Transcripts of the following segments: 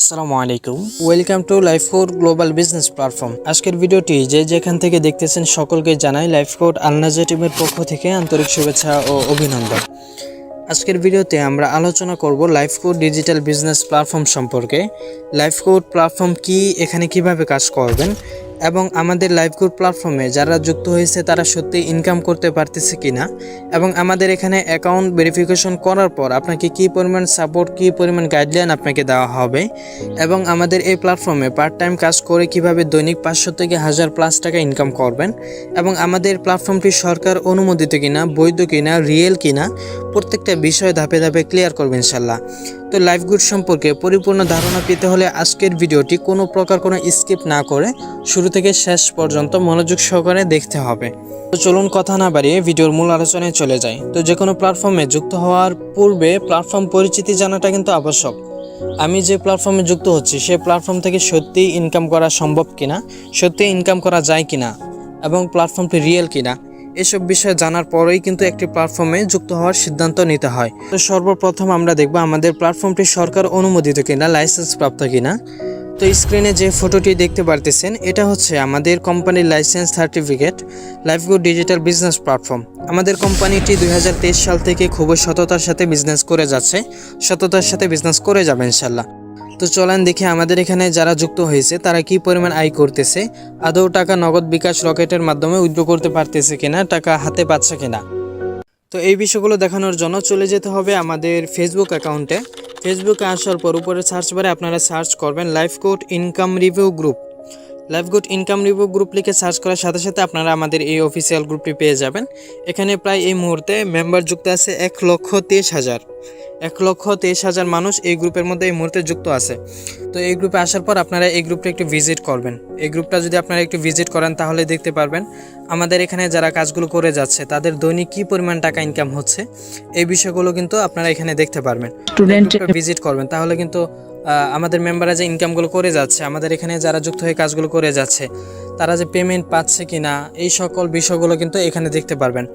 আসসালামু আলাইকুম। Welcome to life code global business platform আজকের ভিডিওটি যে যেখান থেকে দেখতেছেন সকলকে জানাই লাইফ কোড আলনাজা টিমের পক্ষ থেকে আন্তরিক শুভেচ্ছা ও অভিনন্দন। আজকের ভিডিওতে আমরা আলোচনা করব life code digital business platform সম্পর্কে। লাইফ কোড প্ল্যাটফর্ম কি, এখানে কীভাবে কাজ করবেন? এবং আমাদের লাইফ কোড প্ল্যাটফর্মে যারা যুক্ত হয়েছে, তারা সত্যি ইনকাম করতে পারতেছে কিনা? এবং আমাদের এখানে অ্যাকাউন্ট ভেরিফিকেশন করার পর আপনাকে কি পরিমাণ সাপোর্ট কি পরিমাণ গাইডলাইন আপনাকে দেওয়া হবে? এবং আমাদের এই প্ল্যাটফর্মে পার্ট টাইম কাজ করে কীভাবে দৈনিক পাঁচশো থেকে হাজার প্লাস টাকা ইনকাম করবেন? এবং আমাদের প্ল্যাটফর্মটি সরকার অনুমোদিত কিনা, বৈধ কিনা রিয়েল কিনা, প্রত্যেকটা বিষয় ধাপে ধাপে ক্লিয়ার করবেন ইনশাল্লাহ। তো লাইফ গুড সম্পর্কে পরিপূর্ণ ধারণা পেতে হলে আজকের ভিডিওটি কোনো প্রকার কোনো স্কিপ না করে শুরু থেকে শেষ পর্যন্ত মনোযোগ সহকারে দেখতে হবে। তো চলুন কথা না বাড়িয়ে ভিডিওর মূল আলোচনায় চলে যাই। তো যে কোনো প্ল্যাটফর্মে যুক্ত হওয়ার পূর্বে প্ল্যাটফর্ম পরিচিতি জানাটা কিন্তু আবশ্যক। আমি যে প্ল্যাটফর্মে যুক্ত হচ্ছি সেই প্ল্যাটফর্ম থেকে সত্যিই ইনকাম করা সম্ভব কিনা সত্যি ইনকাম করা যায় কিনা, এবং প্ল্যাটফর্মটি রিয়েল কিনা এসব বিষয়ে জানার পরেই কিন্তু একটি প্ল্যাটফর্মে যুক্ত হওয়ার সিদ্ধান্ত নিতে হয়। তো সর্বপ্রথম আমরা দেখব আমাদের প্ল্যাটফর্মটি সরকার অনুমোদিত কিনা লাইসেন্স প্রাপ্ত কিনা। তো স্ক্রিনে যে ফটোটি দেখতে পারতেছেন, এটা হচ্ছে আমাদের কোম্পানির licence certificate life good digital business platform আমাদের কোম্পানিটি দুই হাজার তেইশ সাল থেকে খুবই সততার সাথে বিজনেস করে যাচ্ছে। সততার সাথে বিজনেস করে যাবে, ইনশাল্লাহ। তো চলেন দেখি আমাদের এখানে যারা যুক্ত হয়েছে, তারা কি পরিমাণ আয় করতেছে? আদৌ টাকা নগদ বিকাশ রকেটের মাধ্যমে উইথড্র করতে পারতেছে কিনা, টাকা হাতে পাচ্ছে কিনা? তো এই বিষয়গুলো দেখানোর জন্য চলে যেতে হবে আমাদের ফেসবুক অ্যাকাউন্টে ফেসবুকে আসার পর উপরে সার্চ বারে আপনারা সার্চ করবেন life code income review group life good income review group লিখে সার্চ করার সাথে সাথে আপনারা আমাদের এই অফিসিয়াল গ্রুপটি পেয়ে যাবেন। এখানে প্রায় এই মুহূর্তে মেম্বার যুক্ত আছে এক লক্ষ তেইশ হাজার। এক লক্ষ তেইশ হাজার মানুষ এই গ্রুপের মধ্যে এই মুহূর্তে যুক্ত আছে। তো এই গ্রুপে আসার পর আপনারা এই গ্রুপটা একটু ভিজিট করবেন। এই গ্রুপটা যদি আপনারা একটু ভিজিট করেন তাহলে দেখতে পারবেন আমাদের এখানে যারা কাজগুলো করে যাচ্ছে তাদের দৈনিক কী পরিমাণ টাকা ইনকাম হচ্ছে এই বিষয়গুলো কিন্তু আপনারা এখানে দেখতে পারবেন। স্টুডেন্ট ভিজিট করবেন তাহলে কিন্তু আমাদের মেম্বাররা যে ইনকামগুলো করে যাচ্ছে, আমাদের এখানে যারা যুক্ত হয়ে কাজগুলো করে যাচ্ছে, তারা যে পেমেন্ট পাচ্ছে কি না এই সকল বিষয়গুলো কিন্তু এখানে দেখতে পারবেন।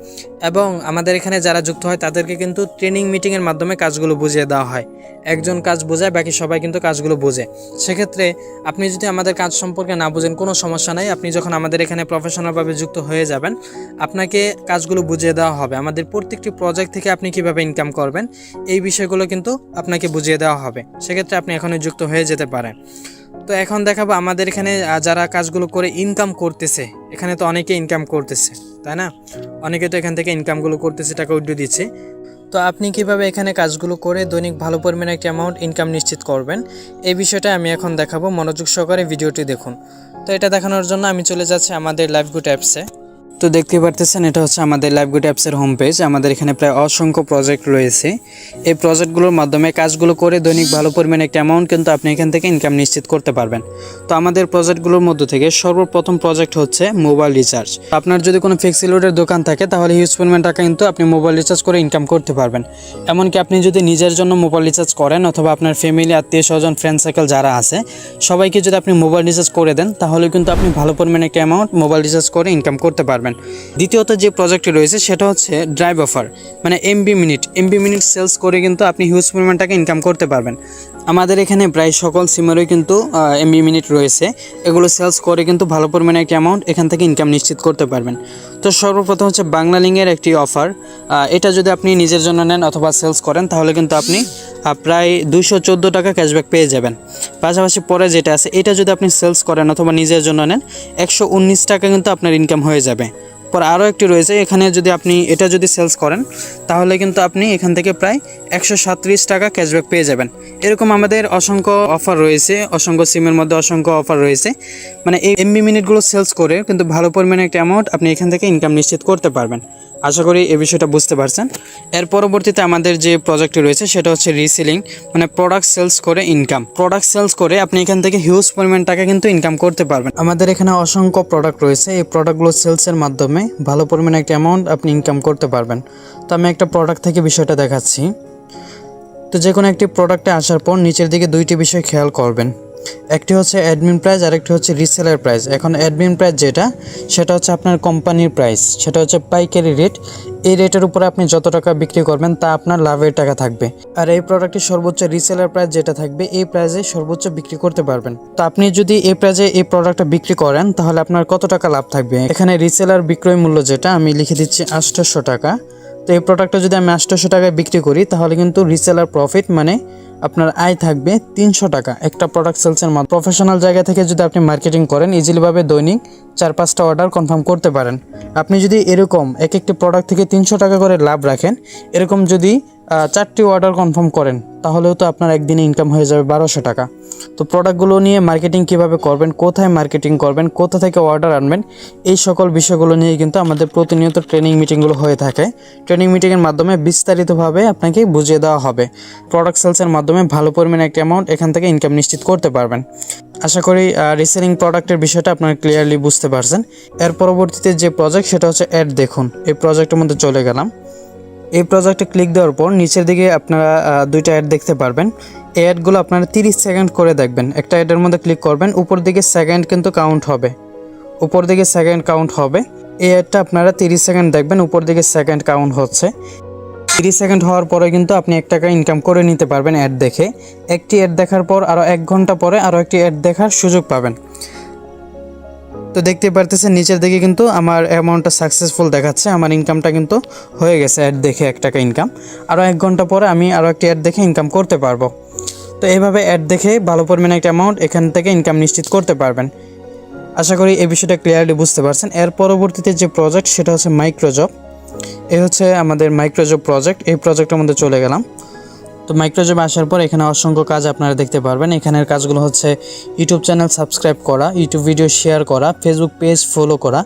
এবং আমাদের এখানে যারা যুক্ত হয়, তাদেরকে কিন্তু ট্রেনিং মিটিংয়ের মাধ্যমে কাজগুলো বুঝিয়ে দেওয়া হয়। একজন কাজ বোঝায়, বাকি সবাই কিন্তু কাজগুলো বোঝে। সেক্ষেত্রে আপনি যদি আমাদের কাজ সম্পর্কে না বুঝেন, কোনো সমস্যা নাই। আপনি যখন আমাদের এখানে প্রফেশনালভাবে যুক্ত হয়ে যাবেন, আপনাকে কাজগুলো বুঝিয়ে দেওয়া হবে। আমাদের প্রত্যেকটি প্রজেক্ট থেকে আপনি কীভাবে ইনকাম করবেন, এই বিষয়গুলো কিন্তু আপনাকে বুঝিয়ে দেওয়া হবে। সেক্ষেত্রে আপনি এখনই যুক্ত হয়ে যেতে পারে। তো এখন দেখাবো আমাদের এখানে যারা কাজগুলো করে ইনকাম করতেছে, এখানে তো অনেকে ইনকাম করতেছে, তাই না? অনেকে তো এখান থেকে ইনকামগুলো করতেছে, টাকা উড্ডু দিচ্ছে। তো আপনি কীভাবে এখানে কাজগুলো করে দৈনিক ভালো পরিমাণে একটা অ্যামাউন্ট ইনকাম নিশ্চিত করবেন, এই বিষয়টা আমি এখন দেখাবো। মনোযোগ সহকারে ভিডিওটি দেখুন। তো এটা দেখানোর জন্য আমি চলে যাচ্ছি আমাদের লাইভ গুড অ্যাপসে তো দেখতে পারতেছেন, এটা হচ্ছে আমাদের লাইভ গুড অ্যাপসের হোম পেজ আমাদের এখানে প্রায় অসংখ্য প্রজেক্ট রয়েছে। এই প্রজেক্টগুলোর মাধ্যমে কাজগুলো করে দৈনিক ভালো পরিমাণে একটা অ্যামাউন্ট কিন্তু আপনি এখান থেকে ইনকাম নিশ্চিত করতে পারবেন। তো আমাদের প্রজেক্টগুলোর মধ্য থেকে সর্বপ্রথম প্রজেক্ট হচ্ছে মোবাইল রিচার্জ আপনার যদি কোনো ফিক্সিলোডের দোকান থাকে, তাহলে হিউজ পরিমাণ টাকা কিন্তু আপনি মোবাইল রিচার্জ করে ইনকাম করতে পারবেন। এমনকি আপনি যদি নিজের জন্য মোবাইল রিচার্জ করেন অথবা আপনার ফ্যামিলি আত্মীয় স্বজন ফ্রেন্ড সার্কেল যারা আছে, সবাইকে যদি আপনি মোবাইল রিচার্জ করে দেন, তাহলে কিন্তু আপনি ভালো পরিমাণে একটা অ্যামাউন্ট মোবাইল রিচার্জ করে ইনকাম করতে পারবেন। দ্বিতীয়ত যে প্রজেক্টটি রয়েছে সেটা হচ্ছে ড্রাইভ অফার মানে MB minute MB minute sales করে কিন্তু আপনি হিউজ পরিমাণ টাকা ইনকাম করতে পারবেন। আমাদের এখানে প্রায় সকল সিমেরই কিন্তু এমবি মিনিট রয়েছে। এগুলো সেলস করে কিন্তু ভালো পরিমাণে একটি অ্যামাউন্ট এখান থেকে ইনকাম নিশ্চিত করতে পারবেন। তো সর্বপ্রথম হচ্ছে বাংলা লিঙ্কের একটি অফার এটা যদি আপনি নিজের জন্য নেন অথবা সেলস করেন, তাহলে কিন্তু আপনি প্রায় দুশো চোদ্দ টাকা ক্যাশব্যাক পেয়ে যাবেন। পাশাপাশি পরে যেটা আছে, এটা যদি আপনি সেলস করেন অথবা নিজের জন্য নেন, একশো উনিশ টাকা কিন্তু আপনার ইনকাম হয়ে যাবে। পর আরও একটি রয়েছে, এখানে যদি আপনি, এটা যদি সেলস করেন, তাহলে কিন্তু আপনি এখান থেকে প্রায় একশো টাকা ক্যাশব্যাক পেয়ে যাবেন। এরকম আমাদের অসংখ্য অফার রয়েছে, অসংখ্য সিমের মধ্যে অসংখ্য অফার রয়েছে। মানে এই এমবি মিনিটগুলো সেলস করে কিন্তু ভালো পরিমাণে একটা অ্যামাউন্ট আপনি এখান থেকে ইনকাম নিশ্চিত করতে পারবেন। আশা করি এই বিষয়টা বুঝতে পারছেন। এর পরবর্তীতে আমাদের যে প্রজেক্টটি রয়েছে, সেটা হচ্ছে রিসেলিং মানে প্রোডাক্ট সেলস করে ইনকাম প্রোডাক্ট সেলস করে আপনি এখান থেকে হিউজ পরিমাণ টাকা কিন্তু ইনকাম করতে পারবেন। আমাদের এখানে অসংখ্য প্রোডাক্ট রয়েছে। এই প্রোডাক্টগুলো সেলসের মাধ্যমে ভালো পরিমাণে একটা অ্যামাউন্ট আপনি ইনকাম করতে পারবেন। তো আমি একটা প্রোডাক্ট থেকে বিষয়টা দেখাচ্ছি। তো যে কোনো একটি প্রোডাক্টে আসার পর নিচের দিকে দুইটি বিষয় খেয়াল করবেন। একটি হচ্ছে অ্যাডমিন প্রাইস আর একটি হচ্ছে রিসেলার প্রাইস এখন অ্যাডমিন প্রাইস যেটা, সেটা হচ্ছে আপনার কোম্পানির প্রাইস সেটা হচ্ছে পাইকারি রেট এই রেটের উপরে আপনি যত টাকা বিক্রি করবেন, তা আপনার লাভের টাকা থাকবে। আর এই প্রোডাক্টের সর্বোচ্চ রিসেলার প্রাইস যেটা থাকবে, এই প্রাইসে সর্বোচ্চ বিক্রি করতে পারবেন। তো আপনি যদি এই প্রাইসে এই প্রোডাক্টটা বিক্রি করেন, তাহলে আপনার কত টাকা লাভ থাকবে? এখানে রিসেলার বিক্রয় মূল্য যেটা, আমি লিখে দিচ্ছি আটশোশো টাকা। তো এই প্রোডাক্টটা যদি আমি আটশোশো টাকায় বিক্রি করি, তাহলে কিন্তু রিসেলার প্রফিট মানে আপনার আয় থাকবে তিনশো টাকা। একটা প্রোডাক্ট সেলসের মাধ্যমে প্রফেশনাল জায়গা থেকে যদি আপনি মার্কেটিং করেন ইজিলিভাবে দৈনিক চার পাঁচটা অর্ডার কনফার্ম করতে পারেন। আপনি যদি এরকম এক একটি প্রোডাক্ট থেকে তিনশো টাকা করে লাভ রাখেন, এরকম যদি চারটি অর্ডার কনফার্ম করেন, তাহলেও তো আপনার একদিনে ইনকাম হয়ে যাবে বারোশো টাকা। তো প্রোডাক্টগুলো নিয়ে মার্কেটিং কীভাবে করবেন, কোথায় মার্কেটিং করবেন, কোথা থেকে অর্ডার আনবেন, এই সকল বিষয়গুলো নিয়ে কিন্তু আমাদের প্রতিনিয়ত ট্রেনিং মিটিংগুলো হয়ে থাকে। ট্রেনিং মিটিংয়ের মাধ্যমে বিস্তারিতভাবে আপনাকে বুঝিয়ে দেওয়া হবে। প্রোডাক্ট সেলসের মাধ্যমে ভালো পরিমাণে একটা অ্যামাউন্ট এখান থেকে ইনকাম নিশ্চিত করতে পারবেন। আশা করি রিসেলিং প্রোডাক্টের বিষয়টা আপনারা ক্লিয়ারলি বুঝতে পারছেন। এর পরবর্তীতে যে প্রজেক্ট সেটা হচ্ছে অ্যাড দেখুন। এই প্রজেক্টের মধ্যে চলে গেলাম। এই প্রজেক্টে ক্লিক দেওয়ার পর নিচের দিকে আপনারা দুইটা অ্যাড দেখতে পারবেন। এই অ্যাডগুলো আপনারা তিরিশ সেকেন্ড করে দেখবেন। একটা অ্যাডের মধ্যে ক্লিক করবেন, উপর দিকে সেকেন্ড কিন্তু কাউন্ট হবে। উপর দিকে সেকেন্ড কাউন্ট হবে। এই অ্যাডটা আপনারা তিরিশ সেকেন্ড দেখবেন, উপর দিকে সেকেন্ড কাউন্ট হচ্ছে। তিরিশ সেকেন্ড হওয়ার পরে কিন্তু আপনি এক টাকা ইনকাম করে নিতে পারবেন অ্যাড দেখে। একটি অ্যাড দেখার পর আরও এক ঘণ্টা পরে আরও একটি অ্যাড দেখার সুযোগ পাবেন। তো দেখতে পারতেছেন, নিচের দিকে কিন্তু আমার অ্যামাউন্টটা সাকসেসফুল দেখাচ্ছে, আমার ইনকামটা কিন্তু হয়ে গেছে অ্যাড দেখে এক টাকা ইনকাম আরও এক ঘণ্টা পরে আমি আরও একটি অ্যাড দেখে ইনকাম করতে পারব। তো এইভাবে অ্যাড দেখে ভালো পরিমাণে একটা অ্যামাউন্ট এখান থেকে ইনকাম নিশ্চিত করতে পারবেন। আশা করি এই বিষয়টা ক্লিয়ারলি বুঝতে পারছেন। এর পরবর্তীতে যে প্রজেক্ট সেটা হচ্ছে মাইক্রোজব এই হচ্ছে আমাদের মাইক্রোজব প্রজেক্ট এই প্রজেক্টের মধ্যে চলে গেলাম। তো মাইক্রোজবে আসার পর এখানে অসংখ্য কাজ আপনারা দেখতে পারবেন। এখানের কাজগুলো হচ্ছে ইউটিউব চ্যানেল সাবস্ক্রাইব করা ইউটিউব ভিডিও শেয়ার করা ফেসবুক পেজ ফলো করা।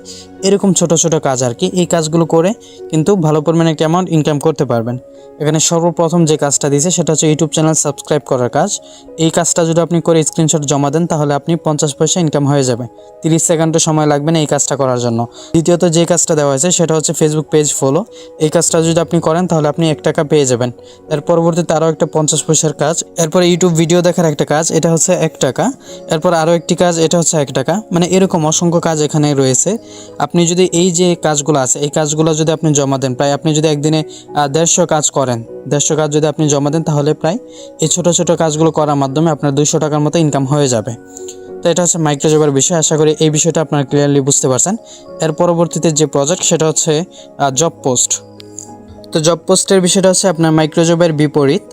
এরকম ছোট ছোট কাজ আর কি। এই কাজগুলো করে কিন্তু ভালো পরিমাণে একটা অ্যামাউন্ট ইনকাম করতে পারবেন। এখানে সর্বপ্রথম যে কাজটা দিয়েছে সেটা হচ্ছে ইউটিউব চ্যানেল সাবস্ক্রাইব করার কাজ। এই কাজটা যদি আপনি করে স্ক্রিনশট জমা দেন তাহলে আপনি পঞ্চাশ পয়সা ইনকাম হয়ে যাবে। তিরিশ সেকেন্ডের সময় লাগবে না এই কাজটা করার জন্য। দ্বিতীয়ত যে কাজটা দেওয়া হয়েছে সেটা হচ্ছে ফেসবুক পেজ ফলো এই কাজটা যদি আপনি করেন তাহলে আপনি এক টাকা পেয়ে যাবেন। এর পরবর্তীতে আরও একটা পঞ্চাশ পয়সার কাজ। এরপর ইউটিউব ভিডিও দেখার একটা কাজ, এটা হচ্ছে এক টাকা। এরপর আরও একটি কাজ, এটা হচ্ছে এক টাকা। মানে এরকম অসংখ্য কাজ এখানে রয়েছে। আপনি যদি এই যে কাজগুলো আছে, এই কাজগুলো যদি আপনি জমা দেন, প্রায় আপনি যদি একদিনে দেড়শো কাজ করেন, দেড়শো কাজ যদি আপনি জমা দেন, তাহলে প্রায় এই ছোটো ছোটো কাজগুলো করার মাধ্যমে আপনার দুইশো টাকার মতো ইনকাম হয়ে যাবে। তো এটা হচ্ছে মাইক্রোজবের বিষয়, আশা করি এই বিষয়টা আপনারা ক্লিয়ারলি বুঝতে পারছেন। এর পরবর্তীতে যে প্রজেক্ট সেটা হচ্ছে জব পোস্ট তো জব পোস্টের বিষয়টা হচ্ছে আপনার মাইক্রোজবের বিপরীত।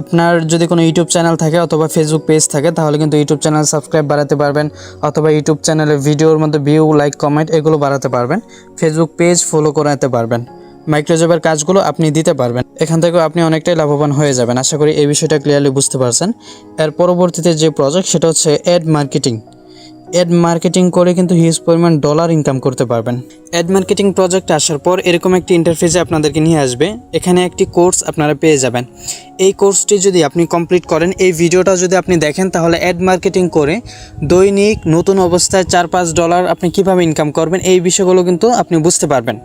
আপনার যদি কোনো ইউটিউব চ্যানেল থাকে অথবা ফেসবুক পেজ থাকে, তাহলে কিন্তু ইউটিউব চ্যানেল সাবস্ক্রাইব বাড়াতে পারবেন অথবা ইউটিউব চ্যানেলে ভিডিওর মধ্যে ভিউ লাইক কমেন্ট এগুলো বাড়াতে পারবেন। ফেসবুক পেজ ফলো করাতে পারবেন। মাইক্রোজবের কাজগুলো আপনি দিতে পারবেন। এখান থেকেও আপনি অনেকটাই লাভবান হয়ে যাবেন। আশা করি এই বিষয়টা ক্লিয়ারলি বুঝতে পারছেন। এর পরবর্তীতে যে প্রজেক্ট সেটা হচ্ছে অ্যাড মার্কেটিং অ্যাড মার্কেটিং করে কিন্তু হিউজ পরিমাণ ডলার ইনকাম করতে পারবেন। অ্যাড মার্কেটিং প্রজেক্ট আসার পর এরকম একটি ইন্টারফেসে আপনাদেরকে নিয়ে আসবে। এখানে একটি কোর্স আপনারা পেয়ে যাবেন। এই কোর্সটি যদি আপনি কমপ্লিট করেন, এই ভিডিওটা যদি আপনি দেখেন, তাহলে অ্যাড মার্কেটিং করে দৈনিক নতুন অবস্থায় চার পাঁচ ডলার আপনি কীভাবে ইনকাম করবেন, এই বিষয়গুলো কিন্তু আপনি বুঝতে পারবেন।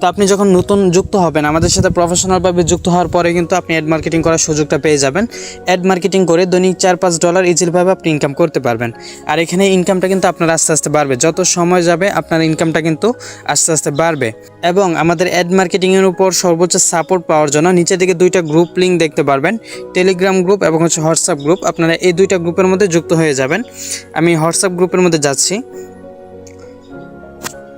তো আপনি যখন নতুন যুক্ত হবেন, আমাদের সাথে প্রফেশনালভাবে যুক্ত হওয়ার পরে কিন্তু আপনি অ্যাড মার্কেটিং করার সুযোগটা পেয়ে যাবেন। অ্যাড মার্কেটিং করে দৈনিক চার পাঁচ ডলার ইজিলভাবে আপনি ইনকাম করতে পারবেন। আর এখানে ইনকামটা কিন্তু আপনার আস্তে আস্তে বাড়বে। যত সময় যাবে, আপনার ইনকামটা কিন্তু আস্তে আস্তে বাড়বে। এবং আমাদের অ্যাড মার্কেটিংয়ের উপর সর্বোচ্চ সাপোর্ট পাওয়ার জন্য নিচের দিকে দুইটা গ্রুপ লিঙ্ক দেখতে পারবেন। টেলিগ্রাম গ্রুপ এবং হচ্ছে হোয়াটসঅ্যাপ গ্রুপ আপনারা এই দুইটা গ্রুপের মধ্যে যুক্ত হয়ে যাবেন। আমি হোয়াটসঅ্যাপ গ্রুপের মধ্যে যাচ্ছি।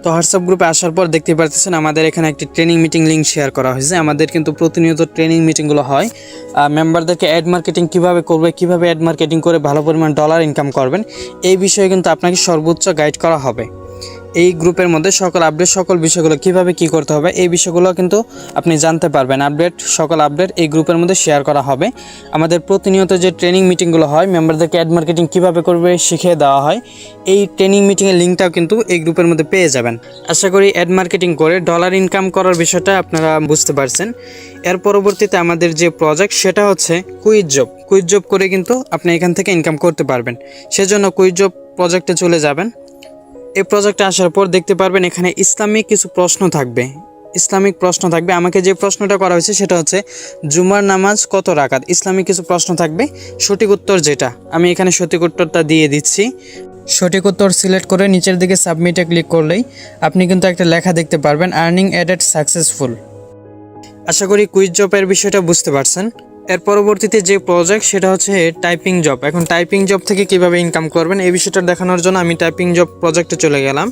তো হোয়াটসঅ্যাপ গ্রুপে আসার পর দেখতে পারতেছেন আমাদের এখানে একটি ট্রেনিং মিটিং লিঙ্ক শেয়ার করা হয়েছে। আমাদের কিন্তু প্রতিনিয়ত ট্রেনিং মিটিংগুলো হয়। মেম্বারদেরকে অ্যাড মার্কেটিং কীভাবে করবে, কীভাবে অ্যাড মার্কেটিং করে ভালো পরিমাণ ডলার ইনকাম করবেন, এই বিষয়ে কিন্তু আপনাকে সর্বোচ্চ গাইড করা হবে। এই গ্রুপের মধ্যে সকল আপডেট সকল বিষয়গুলো কীভাবে কি করতে হবে, এই বিষয়গুলো কিন্তু আপনি জানতে পারবেন। আপডেট সকল আপডেট এই গ্রুপের মধ্যে শেয়ার করা হবে। আমাদের প্রতিনিয়ত যে ট্রেনিং মিটিংগুলো হয় মেম্বারদেরকে অ্যাড মার্কেটিং কীভাবে করবে শিখিয়ে দেওয়া হয়, এই ট্রেনিং মিটিংয়ের লিঙ্কটাও কিন্তু এই গ্রুপের মধ্যে পেয়ে যাবেন। আশা করি অ্যাড মার্কেটিং করে ডলার ইনকাম করার বিষয়টা আপনারা বুঝতে পারছেন। এর পরবর্তীতে আমাদের যে প্রজেক্ট সেটা হচ্ছে কুইজ জব কুইজ জব করে কিন্তু আপনি এখান থেকে ইনকাম করতে পারবেন। সেজন্য কুইজ জব প্রজেক্টে চলে যাবেন। এই প্রজেক্টে আসার পর দেখতে পারবেন এখানে ইসলামিক কিছু প্রশ্ন থাকবে। ইসলামিক প্রশ্ন থাকবে। আমাকে যে প্রশ্নটা করা হয়েছে সেটা হচ্ছে, জুমার নামাজ কত রাকাত? ইসলামিক কিছু প্রশ্ন থাকবে। সঠিক উত্তর যেটা? আমি এখানে সঠিক উত্তরটা দিয়ে দিচ্ছি। সঠিক উত্তর সিলেক্ট করে নিচের দিকে সাবমিটে ক্লিক করলেই আপনি কিন্তু একটা লেখা দেখতে পারবেন আর্নিং অ্যাডেড সাকসেসফুল আশা করি কুইজ জবের বিষয়টা বুঝতে পারছেন। এর পরবর্তীতে যে প্রজেক্ট সেটা হচ্ছে টাইপিং জব এখন টাইপিং জব থেকে কীভাবে ইনকাম করবেন এই বিষয়টা দেখানোর জন্য আমি টাইপিং জব প্রজেক্টে চলে গেলাম।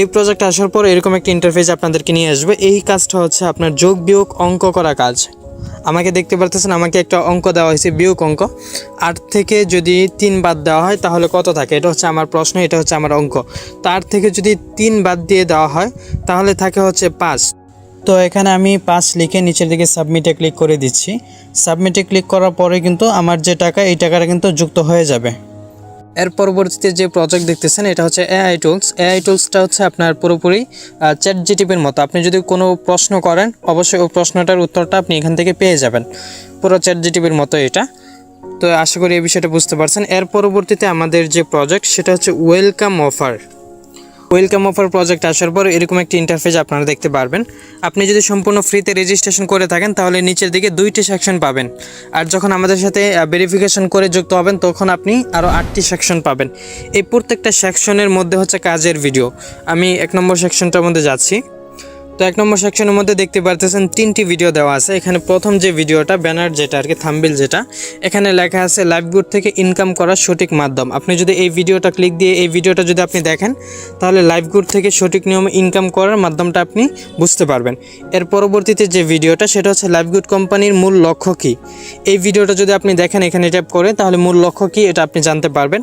এই প্রজেক্ট আসার পর এরকম একটা ইন্টারফেস আপনাদেরকে নিয়ে আসবে। এই কাজটা হচ্ছে আপনার যোগ, বিয়োগ, অঙ্ক করা কাজ। আমাকে দেখতে পারতেছেন, আমাকে একটা অঙ্ক দেওয়া হয়েছে, বিয়োগ অঙ্ক। আট থেকে যদি তিন বাদ দেওয়া হয়, তাহলে কত থাকে? এটা হচ্ছে আমার প্রশ্ন, এটা হচ্ছে আমার অঙ্ক। তো আট থেকে যদি তিন বাদ দিয়ে দেওয়া হয়, তাহলে থাকে হচ্ছে পাঁচ। তো এখানে আমি পাঁচ লিখে নিচের দিকে সাবমিটে ক্লিক করে দিচ্ছি। সাবমিটে ক্লিক করার পরে কিন্তু আমার যে টাকা, এই টাকাটা কিন্তু যুক্ত হয়ে যাবে। এর পরবর্তীতে যে প্রজেক্ট দেখতেছেন, এটা হচ্ছে এআই টুলস এআই টুলসটা হচ্ছে আপনার পুরোপুরি চ্যাট জিটিপির মতো। আপনি যদি কোনো প্রশ্ন করেন, অবশ্যই ওই প্রশ্নটার উত্তরটা আপনি এখান থেকে পেয়ে যাবেন। পুরো চ্যাট জিটিপির মতো এটা। তো আশা করি এই বিষয়টা বুঝতে পারছেন। এর পরবর্তীতে আমাদের যে প্রজেক্ট সেটা হচ্ছে welcome offer welcome offer project আসার পর এরকম একটি ইন্টারফেস আপনারা দেখতে পারবেন। আপনি যদি সম্পূর্ণ ফ্রিতে রেজিস্ট্রেশন করে থাকেন, তাহলে নিচের দিকে দুইটি সেকশন পাবেন। আর যখন আমাদের সাথে ভেরিফিকেশন করে যুক্ত হবেন, তখন আপনি আরও আটটি সেকশন পাবেন। এই প্রত্যেকটা সেকশনের মধ্যে হচ্ছে কাজের ভিডিও আমি এক নম্বর সেকশনটার মধ্যে যাচ্ছি। তো এক নম্বর সেকশনের মধ্যে দেখতে পারতেছেন তিনটি ভিডিও দেওয়া আছে। এখানে প্রথম যে ভিডিওটা ব্যানার যেটা আর কি থাম্বিল যেটা, এখানে লেখা আছে লাইভ লাইভগুড থেকে ইনকাম করার সঠিক মাধ্যম। আপনি যদি এই ভিডিওটা ক্লিক দিয়ে এই ভিডিওটা যদি আপনি দেখেন, তাহলে লাইভ লাইভগুড থেকে সঠিক নিয়মে ইনকাম করার মাধ্যমটা আপনি বুঝতে পারবেন। এর পরবর্তীতে যে ভিডিওটা সেটা হচ্ছে লাইভগুড কোম্পানির মূল লক্ষ্য কী? এই ভিডিওটা যদি আপনি দেখেন, এখানে ট্যাপ করে, তাহলে মূল লক্ষ্য কী এটা আপনি জানতে পারবেন।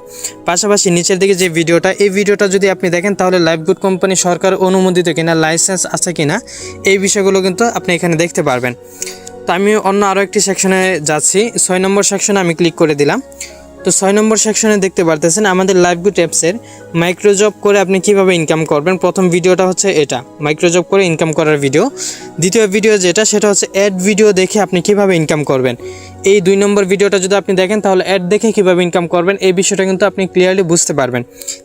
পাশাপাশি নিচের দিকে যে ভিডিওটা এই ভিডিওটা যদি আপনি দেখেন, তাহলে লাইভ লাইভগুড কোম্পানি সরকার অনুমোদিত কিনা লাইসেন্স আছে কিনা, এই বিষয়গুলো কিন্তু আপনি এখানে দেখতে পারবেন। তো আমি অন্য আরও একটি সেকশনে যাচ্ছি। ছয় নম্বর সেকশনে আমি ক্লিক করে দিলাম। তো ছয় নম্বর সেকশনে দেখতে পারতেছেন আমাদের লাইভগুড অ্যাপসের মাইক্রোজব করে আপনি কীভাবে ইনকাম করবেন। প্রথম ভিডিওটা হচ্ছে এটা মাইক্রোজব করে ইনকাম করার ভিডিও দ্বিতীয় ভিডিও যেটা, সেটা হচ্ছে অ্যাড ভিডিও দেখে আপনি কীভাবে ইনকাম করবেন। এই দুই নম্বর ভিডিওটা যদি আপনি দেখেন, তাহলে অ্যাড দেখে কীভাবে ইনকাম করবেন, এই বিষয়টা কিন্তু আপনি ক্লিয়ারলি বুঝতে পারবেন।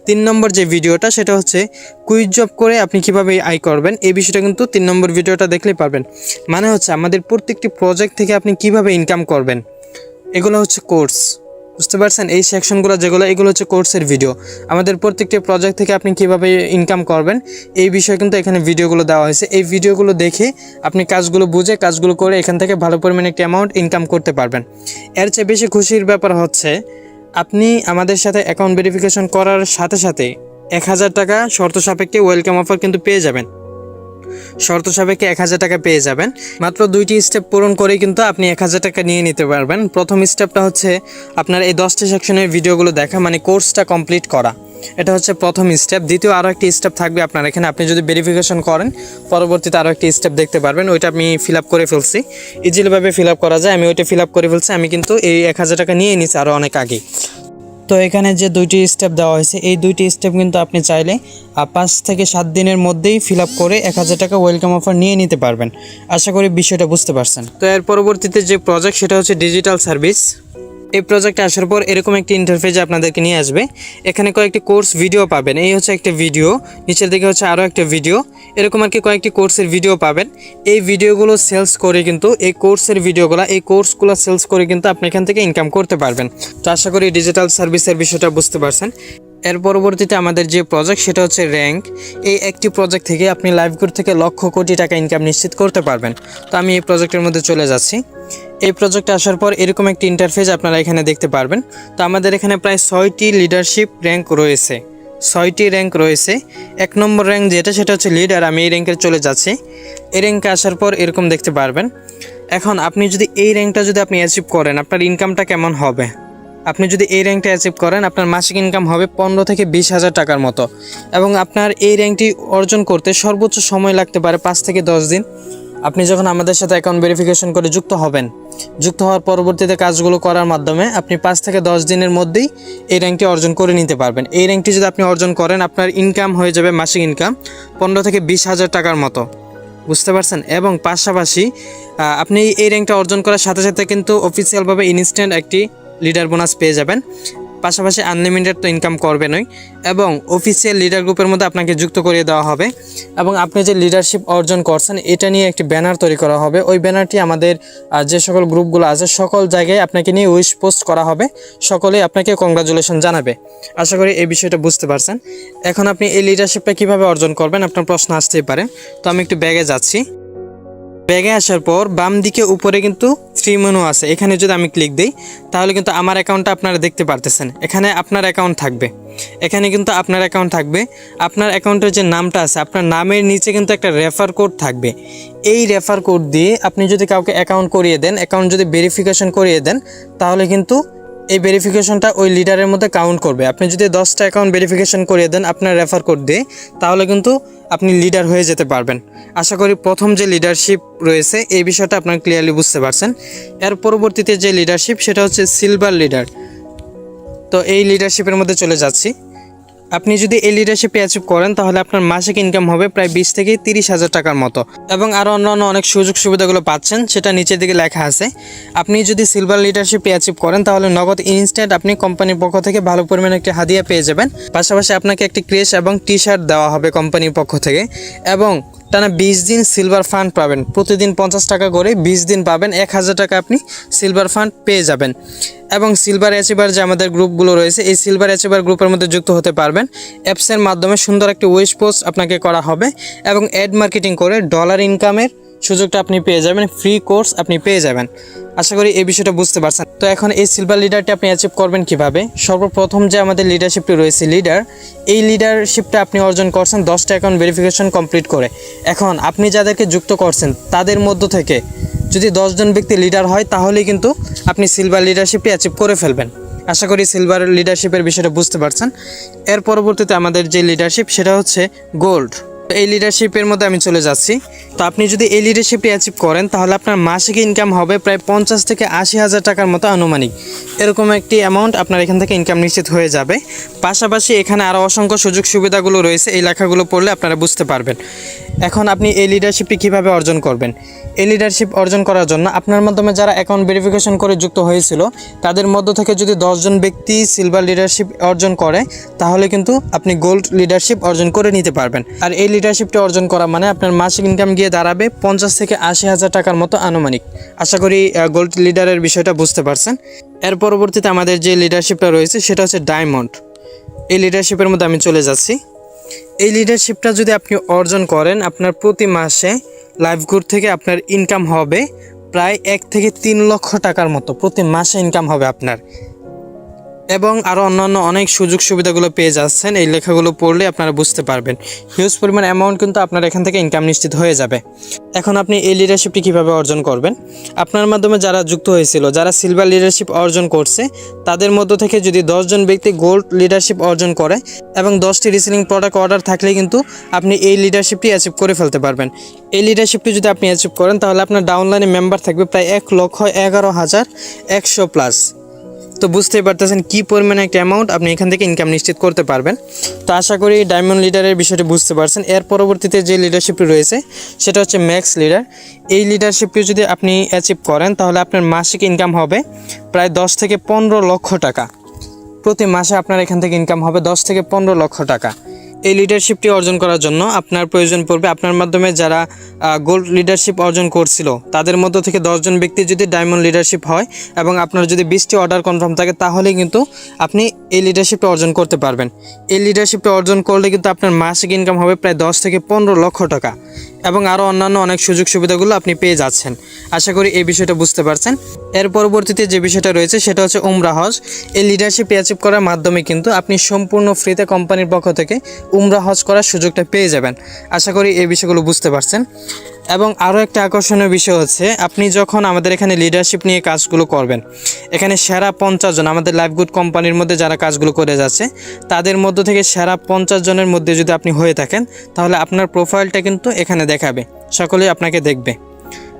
তিন নম্বর যে ভিডিওটা সেটা হচ্ছে কুইজ জব করে আপনি কীভাবে আয় করবেন, এই বিষয়টা কিন্তু তিন নম্বর ভিডিওটা দেখলেই পারবেন। মানে হচ্ছে আমাদের প্রত্যেকটি প্রজেক্ট থেকে আপনি কীভাবে ইনকাম করবেন, এগুলো হচ্ছে কোর্স বুঝতে পারছেন? এই সেকশনগুলো যেগুলো, এগুলো হচ্ছে কোর্সের ভিডিও আমাদের প্রত্যেকটি প্রজেক্ট থেকে আপনি কীভাবে ইনকাম করবেন, এই বিষয়ে কিন্তু এখানে ভিডিওগুলো দেওয়া হয়েছে। এই ভিডিওগুলো দেখে আপনি কাজগুলো বুঝে, কাজগুলো করে এখান থেকে ভালো পরিমাণে একটি অ্যামাউন্ট ইনকাম করতে পারবেন। এর চেয়ে বেশি খুশির ব্যাপার হচ্ছে, আপনি আমাদের সাথে অ্যাকাউন্ট ভেরিফিকেশন করার সাথে সাথে এক হাজার টাকা শর্ত সাপেক্ষে ওয়েলকাম অফার কিন্তু পেয়ে যাবেন। শর্ত সাপেক্ষে এক হাজার টাকা পেয়ে যাবেন। মাত্র দুইটি স্টেপ পূরণ করেই কিন্তু আপনি এক হাজার টাকা নিয়ে নিতে পারবেন। প্রথম স্টেপটা হচ্ছে আপনার এই দশটি সেকশনের ভিডিওগুলো দেখা মানে কোর্সটা কমপ্লিট করা। এটা হচ্ছে প্রথম স্টেপ দ্বিতীয় আরও একটি স্টেপ থাকবে আপনার এখানে। আপনি যদি ভেরিফিকেশন করেন, পরবর্তীতে আরও একটি স্টেপ দেখতে পারবেন। ওইটা আমি ফিল করে ফেলছি। ইজিলিভাবে ফিল করা যায়। আমি ওইটা ফিল করে ফেলছি। আমি কিন্তু এই এক হাজার টাকা নিয়ে নিছি আরও অনেক আগে। তো এখানে যে দুইটি স্টেপ দেওয়া হয়েছে, এই দুইটি স্টেপ কিন্তু আপনি চাইলে পাঁচ থেকে সাত দিনের মধ্যেই ফিল আপ করে এক হাজার টাকা ওয়েলকাম অফার নিয়ে নিতে পারবেন। আশা করি বিষয়টা বুঝতে পারছেন। তো এর পরবর্তীতে যে প্রজেক্ট সেটা হচ্ছে ডিজিটাল সার্ভিস এই প্রজেক্টে আসার পর এরকম একটি ইন্টারফেস আপনাদেরকে নিয়ে আসবে। এখানে কয়েকটি কোর্স ভিডিও পাবেন। এই হচ্ছে একটা ভিডিও নিচের দিকে হচ্ছে আরও একটা ভিডিও এরকম আর কি কয়েকটি কোর্সের ভিডিও পাবেন। এই ভিডিওগুলো সেলস করে কিন্তু, এই কোর্সের ভিডিওগুলো এই কোর্সগুলো সেলস করে কিন্তু আপনি এখান থেকে ইনকাম করতে পারবেন। তো আশা করি ডিজিটাল সার্ভিসের বিষয়টা বুঝতে পারছেন। এর পরবর্তীতে আমাদের যে প্রজেক্ট সেটা হচ্ছে র্যাঙ্ক এই একটি প্রজেক্ট থেকে আপনি লাইভগুড থেকে লক্ষ কোটি টাকা ইনকাম নিশ্চিত করতে পারবেন। তো আমি এই প্রজেক্টের মধ্যে চলে যাচ্ছি। এই প্রজেক্টে আসার পর এরকম একটি ইন্টারফেস আপনারা এখানে দেখতে পারবেন। তো আমাদের এখানে প্রায় ছয়টি লিডারশিপ র্যাঙ্ক রয়েছে। ছয়টি র্যাঙ্ক রয়েছে। এক নম্বর র্যাঙ্ক যেটা, সেটা হচ্ছে লিডার আমি এই র্যাঙ্কে চলে যাচ্ছি। এই র্যাঙ্কে আসার পর এরকম দেখতে পারবেন। এখন আপনি যদি এই র্যাঙ্কটা যদি আপনি অ্যাচিভ করেন, আপনার ইনকামটা কেমন হবে? আপনি যদি এই র্যাঙ্কটা অ্যাচিভ করেন, আপনার মাসিক ইনকাম হবে পনেরো থেকে বিশ হাজার টাকার মতো। এবং আপনার এই র্যাঙ্কটি অর্জন করতে সর্বোচ্চ সময় লাগতে পারে পাঁচ থেকে দশ দিন। আপনি যখন আমাদের সাথে অ্যাকাউন্ট ভেরিফিকেশন করে যুক্ত হবেন, যুক্ত হওয়ার পরবর্তীতে কাজগুলো করার মাধ্যমে আপনি পাঁচ থেকে দশ দিনের মধ্যেই এই র্যাঙ্কটি অর্জন করে নিতে পারবেন। এই র্যাঙ্কটি যদি আপনি অর্জন করেন, আপনার ইনকাম হয়ে যাবে মাসিক ইনকাম পনেরো থেকে বিশ হাজার টাকার মতো। বুঝতে পারছেন? এবং পাশাপাশি আপনি এই র্যাঙ্কটা অর্জন করার সাথে সাথে কিন্তু অফিসিয়ালভাবে ইনস্ট্যান্ট একটি লিডার বোনাস পেয়ে যাবেন। পাশাপাশি আনলিমিটেড তো ইনকাম করবেনই এবং অফিসিয়াল লিডার গ্রুপের মধ্যে আপনাকে যুক্ত করিয়ে দেওয়া হবে এবং আপনি যে লিডারশিপ অর্জন করছেন, এটা নিয়ে একটি ব্যানার তৈরি করা হবে। ওই ব্যানারটি আমাদের যে সকল গ্রুপগুলো আছে, সকল জায়গায় আপনাকে নিয়ে উইশ পোস্ট করা হবে। সকলেই আপনাকে কংগ্রাচুলেশন জানাবে। আশা করি এই বিষয়টা বুঝতে পারছেন। এখন আপনি এই লিডারশিপটা কীভাবে অর্জন করবেন, আপনার প্রশ্ন আসতেই পারে। তো আমি একটু ব্যাগে যাচ্ছি। ব্যাগে আসার পর বাম দিকে উপরে কিন্তু থ্রি মেনু আছে। এখানে যদি আমি ক্লিক দিই, তাহলে কিন্তু আমার অ্যাকাউন্টটা আপনারা দেখতে পারতেছেন। এখানে আপনার অ্যাকাউন্ট থাকবে। এখানে কিন্তু আপনার অ্যাকাউন্ট থাকবে। আপনার অ্যাকাউন্টের যে নামটা আছে, আপনার নামের নিচে কিন্তু একটা রেফার কোড থাকবে। এই রেফার কোড দিয়ে আপনি যদি কাউকে অ্যাকাউন্ট করিয়ে দেন অ্যাকাউন্ট যদি ভেরিফিকেশন করিয়ে দেন, তাহলে কিন্তু এই ভেরিফিকেশনটা ওই লিডারের মধ্যে কাউন্ট করবে। আপনি যদি দশটা অ্যাকাউন্ট ভেরিফিকেশন করিয়ে দেন আপনার রেফার কোড দিয়ে, তাহলে কিন্তু আপনি লিডার হয়ে যেতে পারবেন। আশা করি প্রথম যে লিডারশিপ রয়েছে, এই বিষয়টা আপনার ক্লিয়ারলি বুঝতে পারছেন। এর পরবর্তীতে যে লিডারশিপ সেটা হচ্ছে সিলভার লিডার তো এই লিডারশিপের মধ্যে চলে যাচ্ছি। আপনি যদি এই লিডারশিপে অ্যাচিভ করেন, তাহলে আপনার মাসিক ইনকাম হবে প্রায় বিশ থেকে তিরিশ হাজার টাকার মতো। এবং আরও অন্যান্য অনেক সুযোগ সুবিধাগুলো পাচ্ছেন, সেটা নিচের দিকে লেখা আছে। আপনি যদি সিলভার লিডারশিপে অ্যাচিভ করেন, তাহলে নগদ ইনস্ট্যান্ট আপনি কোম্পানির পক্ষ থেকে ভালো পরিমাণে একটি হাদিয়া পেয়ে যাবেন। পাশাপাশি আপনাকে একটি ক্রেশ এবং টি শার্ট দেওয়া হবে কোম্পানির পক্ষ থেকে। এবং টানা বিশ দিন সিলভার ফান্ড পাবেন। প্রতিদিন পঞ্চাশ টাকা করে বিশ দিন পাবেন, এক হাজার টাকা আপনি সিলভার ফান্ড পেয়ে যাবেন। এবং সিলভার অ্যাচিভার যে আমাদের গ্রুপগুলো রয়েছে, এই সিলভার অ্যাচিভার গ্রুপের মধ্যে যুক্ত হতে পারবেন। অ্যাপসের মাধ্যমে সুন্দর একটি ওয়েস্ট পোস্ট আপনাকে করা হবে এবং অ্যাড মার্কেটিং করে ডলার ইনকামের সুযোগটা আপনি পেয়ে যাবেন ফ্রি কোর্স আপনি পেয়ে যাবেন। আশা করি এই বিষয়টা বুঝতে পারছেন। তো এখন এই সিলভার লিডারটি আপনি অ্যাচিভ করবেন কীভাবে? সর্বপ্রথম যে আমাদের লিডারশিপটি রয়েছে লিডার এই লিডারশিপটা আপনি অর্জন করছেন দশটা অ্যাকাউন্ট ভেরিফিকেশন কমপ্লিট করে। এখন আপনি যাদেরকে যুক্ত করছেন, তাদের মধ্য থেকে যদি দশজন ব্যক্তি লিডার হয়, তাহলেই কিন্তু আপনি সিলভার লিডারশিপটি অ্যাচিভ করে ফেলবেন। আশা করি সিলভার লিডারশিপের বিষয়টা বুঝতে পারছেন। এর পরবর্তীতে আমাদের যে লিডারশিপ সেটা হচ্ছে গোল্ড এই লিডারশিপের মধ্যে আমি চলে যাচ্ছি। তো আপনি যদি এই লিডারশিপটি অ্যাচিভ করেন, তাহলে আপনার মাসিক ইনকাম হবে প্রায় পঞ্চাশ থেকে আশি হাজার টাকার মতো আনুমানিক। এরকম একটি অ্যামাউন্ট আপনার এখান থেকে ইনকাম নিশ্চিত হয়ে যাবে। পাশাপাশি এখানে আরও অসংখ্য সুযোগ সুবিধাগুলো রয়েছে, এই লেখাগুলো পড়লে আপনারা বুঝতে পারবেন। এখন আপনি এই লিডারশিপটি কীভাবে অর্জন করবেন? এই লিডারশিপ অর্জন করার জন্য আপনার মাধ্যমে যারা অ্যাকাউন্ট ভেরিফিকেশন করে যুক্ত হয়েছিল, তাদের মধ্য থেকে যদি দশজন ব্যক্তি সিলভার লিডারশিপ অর্জন করে, তাহলে কিন্তু আপনি গোল্ড লিডারশিপ অর্জন করে নিতে পারবেন। আর এই লিডারশিপটি অর্জন করা মানে আপনার মাসিক ইনকাম গিয়ে দাঁড়াবে পঞ্চাশ থেকে আশি হাজার টাকার মতো আনুমানিক। আশা করি গোল্ড লিডারের বিষয়টা বুঝতে পারছেন। এর পরবর্তীতে আমাদের যে লিডারশিপটা রয়েছে, সেটা হচ্ছে ডায়মন্ড এই লিডারশিপের মধ্যে আমি চলে যাচ্ছি। এই লিডারশিপটা যদি আপনি অর্জন করেন, আপনার প্রতি মাসে লাইভ গ্রুপ থেকে আপনার ইনকাম হবে প্রায় এক থেকে তিন লক্ষ টাকার মতো। প্রতি মাসে ইনকাম হবে আপনার। এবং আরও অন্যান্য অনেক সুযোগ সুবিধাগুলো পেয়ে যাচ্ছেন। এই লেখাগুলো পড়লে আপনারা বুঝতে পারবেন। হিউজ পরিমাণ অ্যামাউন্ট কিন্তু আপনার এখান থেকে ইনকাম নিশ্চিত হয়ে যাবে। এখন আপনি এই লিডারশিপটি কীভাবে অর্জন করবেন? আপনার মাধ্যমে যারা যুক্ত হয়েছিল, যারা সিলভার লিডারশিপ অর্জন করছে, তাদের মধ্য থেকে যদি দশজন ব্যক্তি গোল্ড লিডারশিপ অর্জন করে এবং দশটি রিসেলিং প্রোডাক্ট অর্ডার থাকলে কিন্তু আপনি এই লিডারশিপটি অ্যাচিভ করে ফেলতে পারবেন। এই লিডারশিপটি যদি আপনি অ্যাচিভ করেন, তাহলে আপনার ডাউনলাইনে মেম্বার থাকবে প্রায় এক লক্ষ এগারো হাজার একশো প্লাস তো বুঝতেই পারতেছেন কী পরিমাণে একটা অ্যামাউন্ট আপনি এখান থেকে ইনকাম নিশ্চিত করতে পারবেন। তো আশা করি ডায়মন্ড লিডারের বিষয়টি বুঝতে পারছেন। এর পরবর্তীতে যে লিডারশিপটি রয়েছে, সেটা হচ্ছে ম্যাক্স লিডার এই লিডারশিপটি যদি আপনি অ্যাচিভ করেন, তাহলে আপনার মাসিক ইনকাম হবে প্রায় দশ থেকে পনেরো লক্ষ টাকা। প্রতি মাসে আপনার এখান থেকে ইনকাম হবে দশ থেকে পনেরো লক্ষ টাকা। এই লিডারশিপটি অর্জন করার জন্য আপনার প্রয়োজন পড়বে আপনার মাধ্যমে যারা গোল্ড লিডারশিপ অর্জন করছিল, তাদের মধ্য থেকে দশজন ব্যক্তি যদি ডায়মন্ড লিডারশিপ হয় এবং আপনার যদি বিশটি অর্ডার কনফার্ম থাকে, তাহলে কিন্তু আপনি এই লিডারশিপটা অর্জন করতে পারবেন। এই লিডারশিপটা অর্জন করলে কিন্তু আপনার মাসিক ইনকাম হবে প্রায় দশ থেকে পনেরো লক্ষ টাকা এবং আরও অন্যান্য অনেক সুযোগ সুবিধাগুলো আপনি পেয়ে যাচ্ছেন। আশা করি এই বিষয়টা বুঝতে পারছেন। এর পরবর্তীতে যে বিষয়টা রয়েছে, সেটা হচ্ছে উমরা হজ। এই লিডারশিপ অ্যাচিভ করার মাধ্যমে কিন্তু আপনি সম্পূর্ণ ফ্রিতে কোম্পানির পক্ষ থেকে উমরা হজ করার সুযোগটা পেয়ে যাবেন। আশা করি এই বিষয়গুলো বুঝতে পারছেন। এবং আরও একটা আকর্ষণীয় বিষয় হচ্ছে, আপনি যখন আমাদের এখানে লিডারশিপ নিয়ে কাজগুলো করবেন, এখানে সেরা পঞ্চাশ জন, আমাদের লাইফগুড কোম্পানির মধ্যে যারা কাজগুলো করে যাচ্ছে, তাদের মধ্য থেকে সেরা পঞ্চাশ জনের মধ্যে যদি আপনি হয়ে থাকেন, তাহলে আপনার প্রোফাইলটা কিন্তু এখানে দেখাবে, সকলেই আপনাকে দেখবে।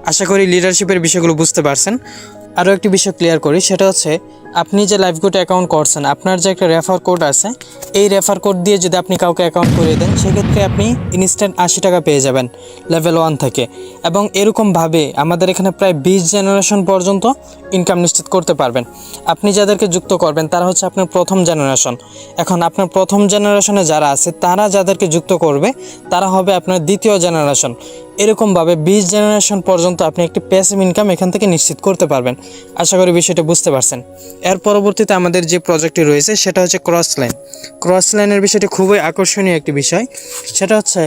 আশা করি লিডারশিপের বিষয়গুলো বুঝতে পারছেন। আরও একটি বিষয় ক্লিয়ার করি, সেটা হচ্ছে আপনি যে লাইফগুড অ্যাকাউন্ট করছেন, আপনার যে একটা রেফার কোড আছে, এই রেফার কোড দিয়ে যদি আপনি কাউকে অ্যাকাউন্ট করে দেন, সেক্ষেত্রে আপনি ইনস্ট্যান্ট আশি টাকা পেয়ে যাবেন লেভেল ওয়ান থেকে। এবং এরকমভাবে আমাদের এখানে প্রায় বিশ জেনারেশন পর্যন্ত ইনকাম নিশ্চিত করতে পারবেন। আপনি যাদেরকে যুক্ত করবেন, তারা হচ্ছে আপনার প্রথম জেনারেশন এখন আপনার প্রথম জেনারেশনে যারা আছে, তারা যাদেরকে যুক্ত করবে, তারা হবে আপনার দ্বিতীয় জেনারেশন এরকমভাবে বিশ জেনারেশন পর্যন্ত আপনি একটি প্যাসিভ ইনকাম এখান থেকে নিশ্চিত করতে পারবেন। আশা করি বিষয়টা বুঝতে পারছেন। এর পরবর্তীতে আমাদের যে প্রজেক্টটি রয়েছে, সেটা হচ্ছে ক্রস লাইন ক্রস লাইনের বিষয়টি খুবই আকর্ষণীয় একটি বিষয়। সেটা হচ্ছে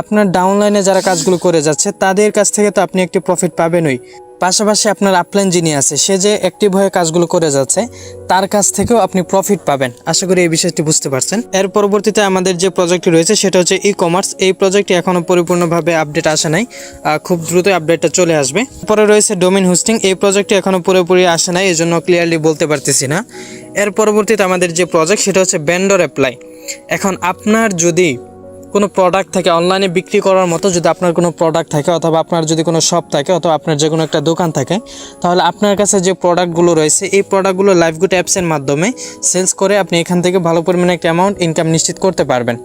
আপনার ডাউনলাইনে যারা কাজগুলো করে যাচ্ছে, তাদের কাছ থেকে তো আপনি একটি প্রফিট পাবেনই। পাশাপাশি আপনার আপলাইন যিনি আছে, সে যে অ্যাক্টিভ হয়ে কাজগুলো করে যাচ্ছে, তার কাছ থেকেও আপনি প্রফিট পাবেন। আশা করি এই বিষয়টি বুঝতে পারছেন। এর পরবর্তীতে আমাদের যে প্রজেক্টটি রয়েছে, সেটা হচ্ছে ই কমার্স এই প্রজেক্টটি এখনও পরিপূর্ণভাবে আপডেট আসে নাই। খুব দ্রুত আপডেটটা চলে আসবে। পরে রয়েছে ডোমেন হোস্টিং এই প্রজেক্টটি এখনও পুরোপুরি আসে নাই, এই জন্য ক্লিয়ারলি বলতে পারতেছি না। এর পরবর্তীতে আমাদের যে প্রজেক্ট সেটা হচ্ছে ব্যান্ডর অ্যাপ্লাই এখন আপনার যদি কোনো প্রোডাক্ট থাকে অনলাইনে বিক্রি করার মতো যদি আপনার কোনো প্রোডাক্ট থাকে অথবা আপনার যদি কোনো শপ থাকে অথবা আপনার যে কোনো একটা দোকান থাকে, তাহলে আপনার কাছে যে প্রোডাক্টগুলো রয়েছে, এই প্রোডাক্টগুলো লাইভগুড অ্যাপসের মাধ্যমে সেলস করে আপনি এখান থেকে ভালো পরিমাণে একটা অ্যামাউন্ট ইনকাম নিশ্চিত করতে পারবেন।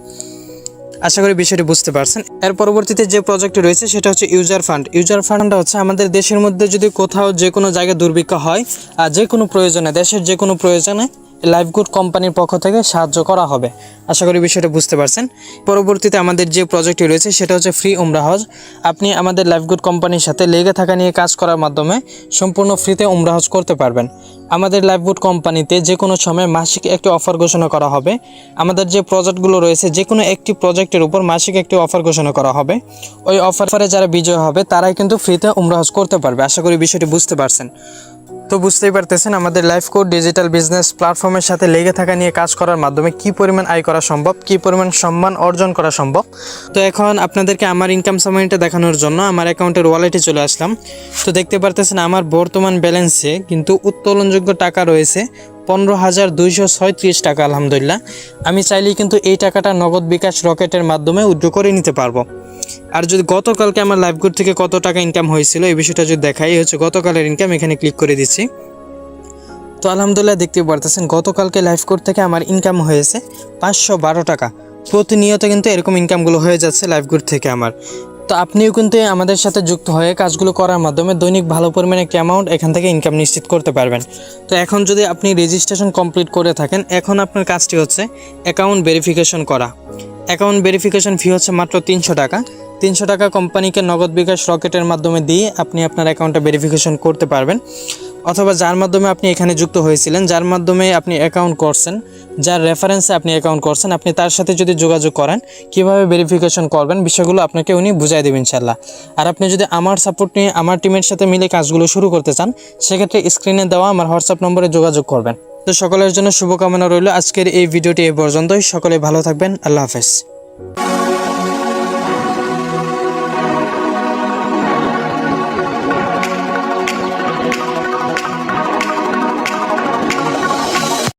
আশা করি বিষয়টি বুঝতে পারছেন। এর পরবর্তীতে যে প্রজেক্টটি রয়েছে, সেটা হচ্ছে ইউজার ফান্ড ইউজার ফান্ডটা হচ্ছে আমাদের দেশের মধ্যে যদি কোথাও যে কোনো জায়গায় দুর্ভিক্ষ হয় আর যে কোনো প্রয়োজনে, দেশের যে কোনো প্রয়োজনে লাইফগুড কোম্পানির পক্ষ থেকে সাহায্য করা হবে। আশা করি বিষয়টা বুঝতে পারছেন। পরবর্তীতে আমাদের যে প্রজেক্টটি রয়েছে, সেটা হচ্ছে ফ্রি উমরা হজ আপনি আমাদের লাইফগুড কোম্পানির সাথে লেগে থাকা নিয়ে কাজ করার মাধ্যমে সম্পূর্ণ ফ্রিতে উমরা হজ করতে পারবেন। আমাদের লাইফগুড কোম্পানিতে যে কোনো সময় মাসিক একটি অফার ঘোষণা করা হবে। আমাদের যে প্রজেক্টগুলো রয়েছে, যে কোনো একটি প্রজেক্টের উপর মাসিক একটি অফার ঘোষণা করা হবে। ওই অফার অফারে যারা বিজয় হবে, তারাই কিন্তু ফ্রিতে উমরা হজ করতে পারবে। আশা করি বিষয়টি বুঝতে পারছেন। তো বুঝতেই পারতেছেন, আমাদের লাইফ কোড ডিজিটাল বিজনেস প্ল্যাটফর্মের সাথে লেগে থাকা নিয়ে কাজ করার মাধ্যমে কি পরিমাণ আয় করা সম্ভব, কি পরিমাণ সম্মান অর্জন করা সম্ভব? তো এখন আপনাদেরকে আমার ইনকাম সামারিটা দেখানোর জন্য আমার অ্যাকাউন্টের ওয়ালেটে চলে আসলাম। তো দেখতে পারতেছেন, আমার বর্তমান ব্যালেন্সে কিন্তু উত্তোলনযোগ্য টাকা রয়েছে পনেরো হাজার দুইশো ছয়ত্রিশ টাকা, আলহামদুলিল্লাহ। আমি চাইলেই কিন্তু এই টাকাটা নগদ বিকাশ রকেটের মাধ্যমে উইথড্র করে নিতে পারব। আর যদি গতকালকে আমার লাইভগুড থেকে কত টাকা ইনকাম হয়েছিল, এই বিষয়টা যদি দেখাই হচ্ছে গতকালের ইনকাম এখানে ক্লিক করে দিচ্ছি। তো আলহামদুলিল্লাহ দেখতে পারতেছেন, গতকালকে লাইভ কোড থেকে আমার ইনকাম হয়েছে পাঁচশো বারো টাকা। প্রতিনিয়ত কিন্তু এরকম ইনকামগুলো হয়ে যাচ্ছে লাইভ কোড থেকে আমার। তো আপনিও কিন্তু আমাদের সাথে যুক্ত হয়ে কাজগুলো করার মাধ্যমে দৈনিক ভালো পরিমাণে একটি অ্যামাউন্ট এখান থেকে ইনকাম নিশ্চিত করতে পারবেন। তো এখন যদি আপনি রেজিস্ট্রেশন কমপ্লিট করে থাকেন, এখন আপনার কাজটি হচ্ছে অ্যাকাউন্ট ভেরিফিকেশন করা। অ্যাকাউন্ট ভেরিফিকেশন ফি হচ্ছে মাত্র তিনশো টাকা। তিনশো টাকা কোম্পানিকে নগদ বিকাশ রকেটের মাধ্যমে দিয়ে আপনি আপনার অ্যাকাউন্টটা ভেরিফিকেশন করতে পারবেন। অথবা যার মাধ্যমে আপনি এখানে যুক্ত হয়েছিলেন, যার মাধ্যমে আপনি অ্যাকাউন্ট করছেন, যার রেফারেন্সে আপনি অ্যাকাউন্ট করছেন, আপনি তার সাথে যদি যোগাযোগ করেন, কীভাবে ভেরিফিকেশন করবেন বিষয়গুলো আপনাকে উনি বুঝাই দেবেন ইনশাল্লাহ আর আপনি যদি আমার সাপোর্ট নিয়ে আমার টিমের সাথে মিলে কাজগুলো শুরু করতে চান, সেক্ষেত্রে স্ক্রিনে দেওয়া আমার হোয়াটসঅ্যাপ নম্বরে যোগাযোগ করবেন। তো সকলের জন্য শুভকামনা রইল আজকের এই ভিডিওটি এই পর্যন্তই। সকলে ভালো থাকবেন। আল্লাহ হাফেজ।